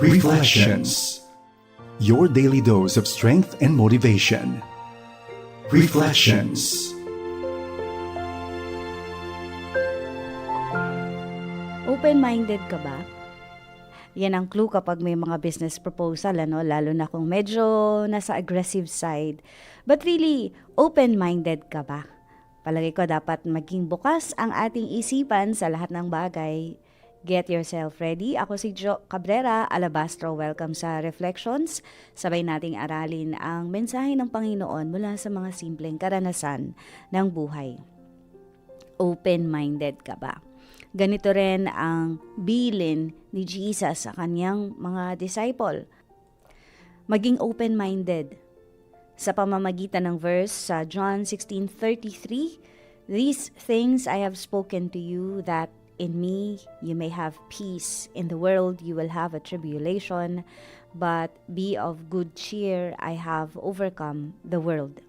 Reflections Your daily dose of strength and motivation. Reflections Open-minded ka ba? Yan ang clue kapag may mga business proposal, ano? lalo na kung medyo nasa aggressive side. But really, open-minded ka ba? Palagi ko dapat maging bukas ang ating isipan sa lahat ng bagay. Get yourself ready. Ako si Jo Cabrera, Alabastro. Welcome sa Reflections. Sabay nating aralin ang mensahe ng Panginoon mula sa mga simpleng karanasan ng buhay. Open-minded ka ba? Ganito rin ang bilin ni Jesus sa kanyang mga disciple. Maging open-minded. Sa pamamagitan ng verse sa John 16:33, These things I have spoken to you that in me you may have peace. In the world you will have a tribulation, but be of good cheer, I have overcome the world.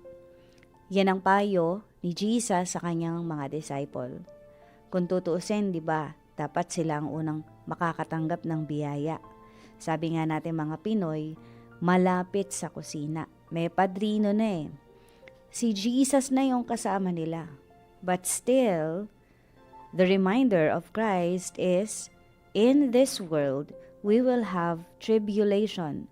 Yan ang payo ni Jesus sa kanyang mga disciple. Kung tutuusin, di ba, dapat sila ang unang makakatanggap ng biyaya. Sabi nga natin mga Pinoy, malapit sa kusina. May padrino na eh. Si Jesus na yung kasama nila. But still, the reminder of Christ is, in this world, we will have tribulation.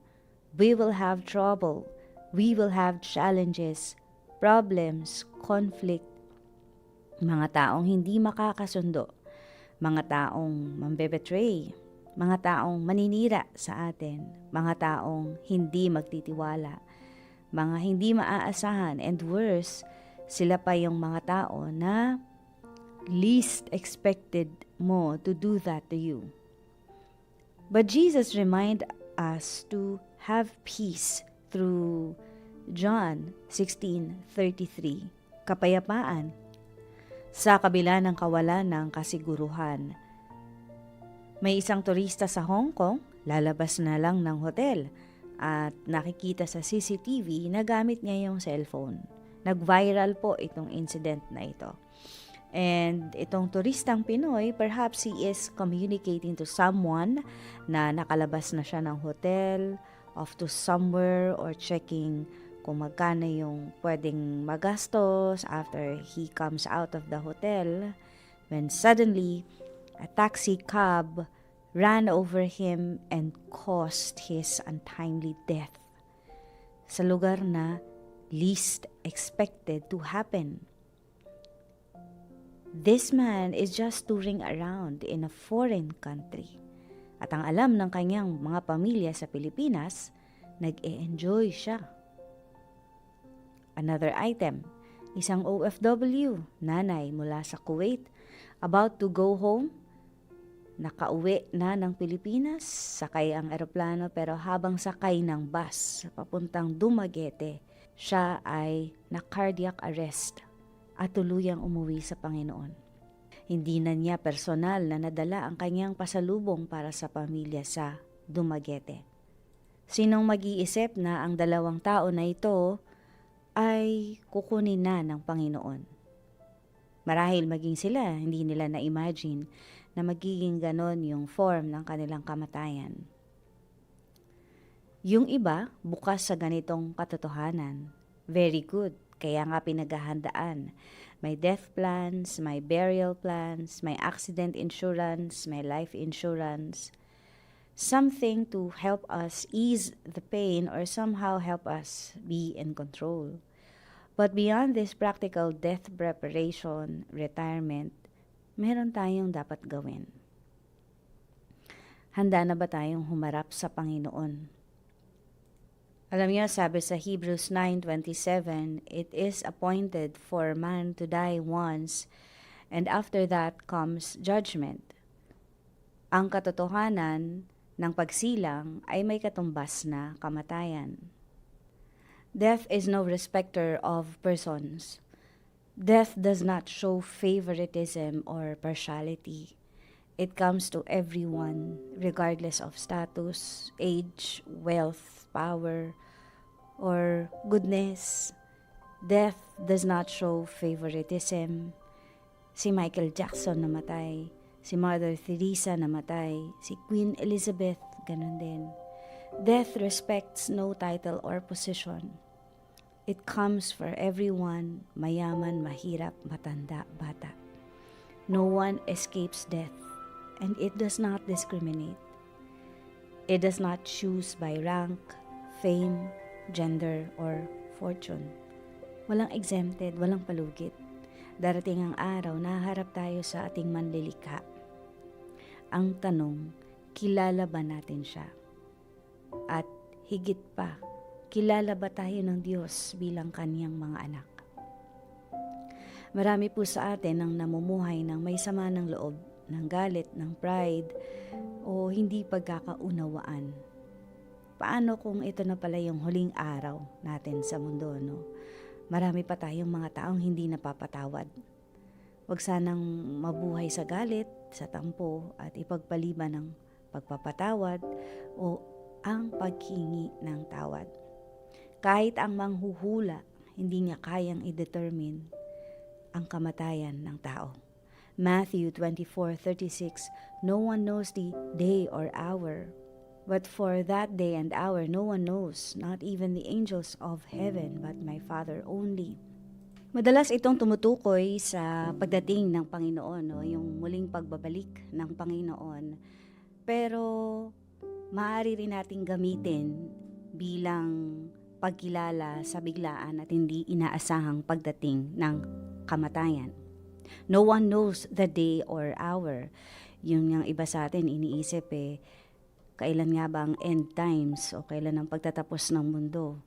We will have trouble. We will have challenges, problems, conflict, mga taong hindi makakasundo, mga taong mambebetray, mga taong maninira sa atin, mga taong hindi magtitiwala, mga hindi maaasahan, and worse, sila pa yung mga tao na least expected mo to do that to you. But Jesus remind us to have peace through John 16:33, kapayapaan sa kabila ng kawalan ng kasiguruhan. May isang turista sa Hong Kong, lalabas na lang ng hotel at nakikita sa CCTV na gamit niya yung cellphone. Nag-viral po itong incident na ito. And itong turistang Pinoy, perhaps he is communicating to someone na nakalabas na siya ng hotel, off to somewhere, or checking kung magkano yung pwedeng magastos after he comes out of the hotel when suddenly a taxi cab ran over him and caused his untimely death sa lugar na least expected to happen. This man is just touring around in a foreign country. At ang alam ng kanyang mga pamilya sa Pilipinas, nag-e-enjoy siya. Another item, isang OFW, nanay mula sa Kuwait, about to go home, nakauwi na ng Pilipinas, sakay ang eroplano pero habang sakay ng bus papuntang Dumaguete, siya ay na cardiac arrest at tuluyang umuwi sa Panginoon. Hindi na niya personal na nadala ang kanyang pasalubong para sa pamilya sa Dumaguete. Sinong mag-iisip na ang dalawang tao na ito ay kukunin na ng Panginoon. Marahil maging sila, hindi nila na-imagine na magiging ganon yung form ng kanilang kamatayan. Yung iba, bukas sa ganitong katotohanan. Very good, kaya nga pinaghahandaan. May death plans, may burial plans, may accident insurance, may life insurance, something to help us ease the pain or somehow help us be in control. But beyond this practical death preparation, retirement, meron tayong dapat gawin. Handa na ba tayong humarap sa Panginoon? Alam niyo, sabi sa Hebrews 9.27, It is appointed for man to die once, and after that comes judgment. Ang katotohanan ng pagsilang ay may katumbas na kamatayan. Death is no respecter of persons. Death does not show favoritism or partiality. It comes to everyone, regardless of status, age, wealth, power, or goodness. Death does not show favoritism. Si Michael Jackson namatay Si Mother Teresa namatay, si Queen Elizabeth ganun din. Death respects no title or position. It comes for everyone, mayaman, mahirap, matanda, bata. No one escapes death, and it does not discriminate. It does not choose by rank, fame, gender, or fortune. Walang exempted, walang palugit. Darating ang araw na harap tayo sa ating manlilikha. Ang tanong, kilala ba natin siya? At higit pa, kilala ba tayo ng Diyos bilang kaniyang mga anak? Marami po sa atin ang namumuhay ng may sama ng loob, ng galit, ng pride, o hindi pagkakaunawaan. Paano kung ito na pala yung huling araw natin sa mundo, no? Marami pa tayong mga taong hindi napapatawad. Huwag sanang mabuhay sa galit, sa tampo, at ipagpaliban ng pagpapatawad o ang paghingi ng tawad. Kahit ang manghuhula, hindi niya kayang i-determine ang kamatayan ng tao. Matthew 24:36 No one knows the day or hour but for that day and hour no one knows not even the angels of heaven but my Father only. Madalas itong tumutukoy sa pagdating ng Panginoon, no? yung muling pagbabalik ng Panginoon. Pero maaari rin nating gamitin bilang pagkilala sa biglaan at hindi inaasahang pagdating ng kamatayan. No one knows the day or hour. Yung yung iba sa atin iniisip eh, kailan nga ba ang end times o kailan ang pagtatapos ng mundo.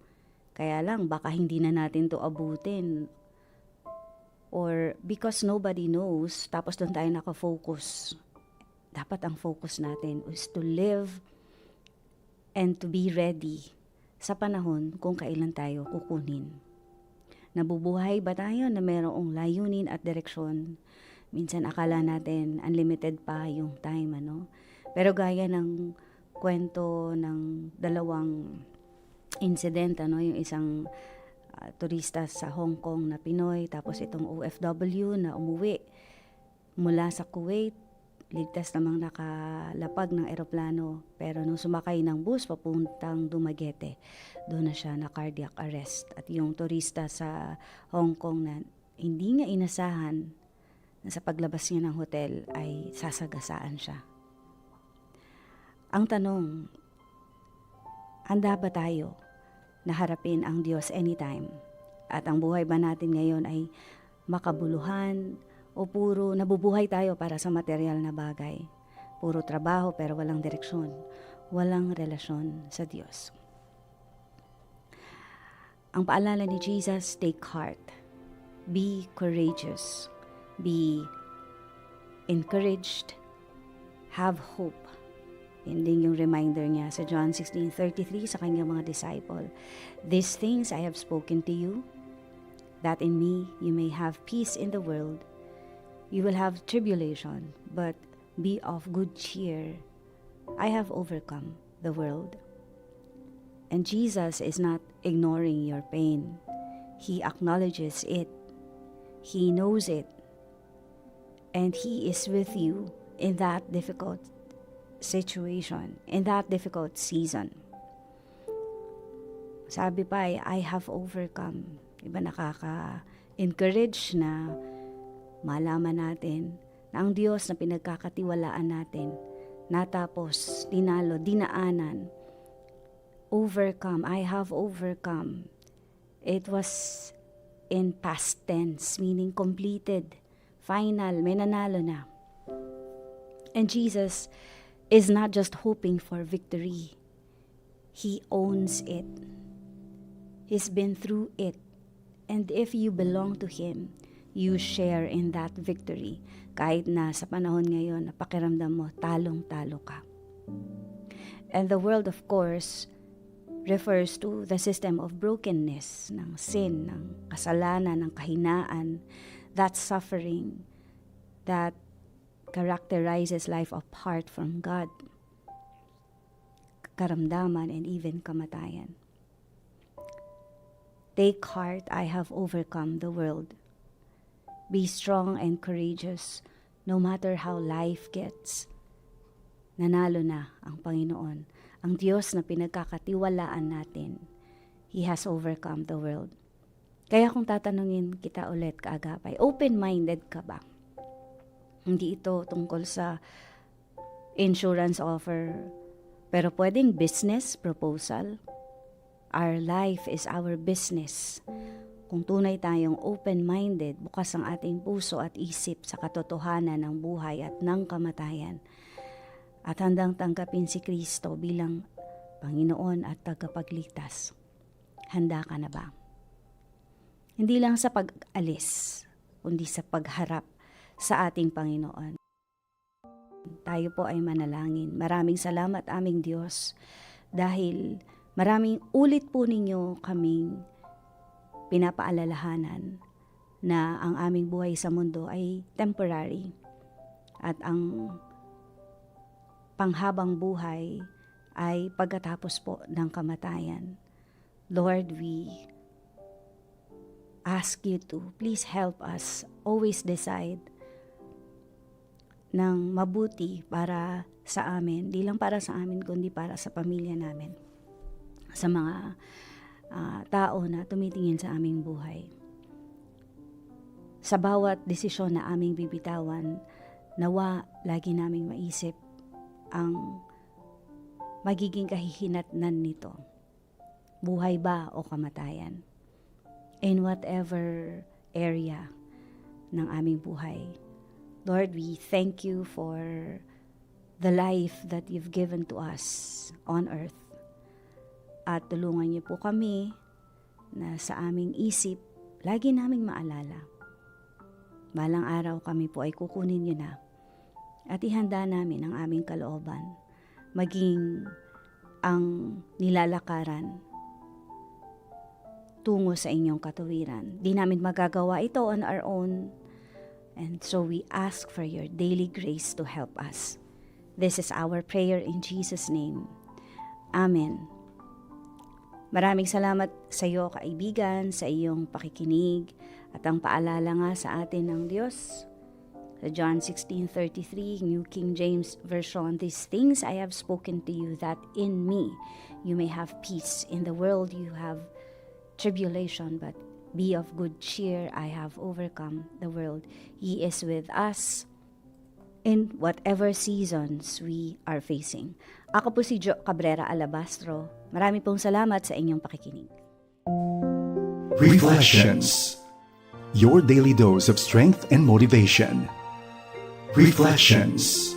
Kaya lang, baka hindi na natin to abutin. Or because nobody knows, tapos doon tayo nakafocus. Dapat ang focus natin is to live and to be ready sa panahon kung kailan tayo kukunin. Nabubuhay ba tayo na mayroong layunin at direksyon? Minsan akala natin unlimited pa yung time, ano? Pero gaya ng kwento ng dalawang incident, ano? Yung isang uh, turista sa Hong Kong na Pinoy, tapos itong OFW na umuwi mula sa Kuwait, ligtas namang nakalapag ng eroplano. Pero nung sumakay ng bus papuntang Dumaguete, doon na siya na cardiac arrest. At yung turista sa Hong Kong na hindi niya inasahan na sa paglabas niya ng hotel ay sasagasaan siya. Ang tanong, handa ba tayo na harapin ang Diyos anytime? At ang buhay ba natin ngayon ay makabuluhan, o puro nabubuhay tayo para sa material na bagay. Puro trabaho pero walang direksyon, walang relasyon sa Diyos. Ang paalala ni Jesus, take heart. Be courageous. Be encouraged. Have hope. Yan din yung reminder niya sa John 16.33 sa kanyang mga disciple. These things I have spoken to you, that in me you may have peace in the world. You will have tribulation, but be of good cheer. I have overcome the world. And Jesus is not ignoring your pain. He acknowledges it. He knows it. And He is with you in that difficult situation, in that difficult season. Sabi pa ay, I have overcome. Iba nakaka-encourage na malaman natin na ang Diyos na pinagkakatiwalaan natin, natapos, tinalo, dinaanan, overcome, I have overcome. It was in past tense, meaning completed, final, may nanalo na. And Jesus is not just hoping for victory. He owns it. He's been through it. And if you belong to Him, you share in that victory. Kahit na sa panahon ngayon, napakiramdam mo, talong-talo ka. And the world, of course, refers to the system of brokenness, ng sin, ng kasalanan, ng kahinaan, that suffering that characterizes life apart from God, karamdaman, and even kamatayan. Take heart, I have overcome the world. Be strong and courageous no matter how life gets. nanalo na ang Panginoon. Ang Diyos na pinagkakatiwalaan natin. He has overcome the world. Kaya kung tatanungin kita ulit kaagapay, open-minded ka ba? Hindi ito tungkol sa insurance offer, pero pwedeng business proposal. Our life is our business. Kung tunay tayong open-minded, bukas ang ating puso at isip sa katotohanan ng buhay at ng kamatayan, at handang tanggapin si Kristo bilang Panginoon at tagapagligtas, handa ka na ba? Hindi lang sa pag-alis, kundi sa pagharap sa ating Panginoon. Tayo po ay manalangin. Maraming salamat aming Diyos dahil maraming ulit po ninyo kaming pinapaalalahanan na ang aming buhay sa mundo ay temporary at ang panghabang buhay ay pagkatapos po ng kamatayan. Lord, we ask you to please help us always decide ng mabuti para sa amin, di lang para sa amin kundi para sa pamilya namin. Sa mga ah, tao na tumitingin sa aming buhay. Sa bawat desisyon na aming bibitawan, nawa lagi naming maisip ang magiging kahihinatnan nito. Buhay ba o kamatayan? In whatever area ng aming buhay. Lord, we thank you for the life that you've given to us on earth. At tulungan niyo po kami na sa aming isip, lagi naming maalala. Balang araw kami po ay kukunin niyo na at ihanda namin ang aming kalooban, maging ang nilalakaran tungo sa inyong katuwiran. Di namin magagawa ito on our own. And so we ask for your daily grace to help us. This is our prayer in Jesus' name. Amen. Maraming salamat sa iyo, kaibigan, sa iyong pakikinig at ang paalala nga sa atin ng Diyos. Sa John 16:33, New King James Version, These things I have spoken to you that in me you may have peace. In the world you have tribulation, but be of good cheer. I have overcome the world. He is with us in whatever seasons we are facing. Ako po si Jo Cabrera Alabastro. Marami pong salamat sa inyong pakikinig. Reflections. Your daily dose of strength and motivation. Reflections.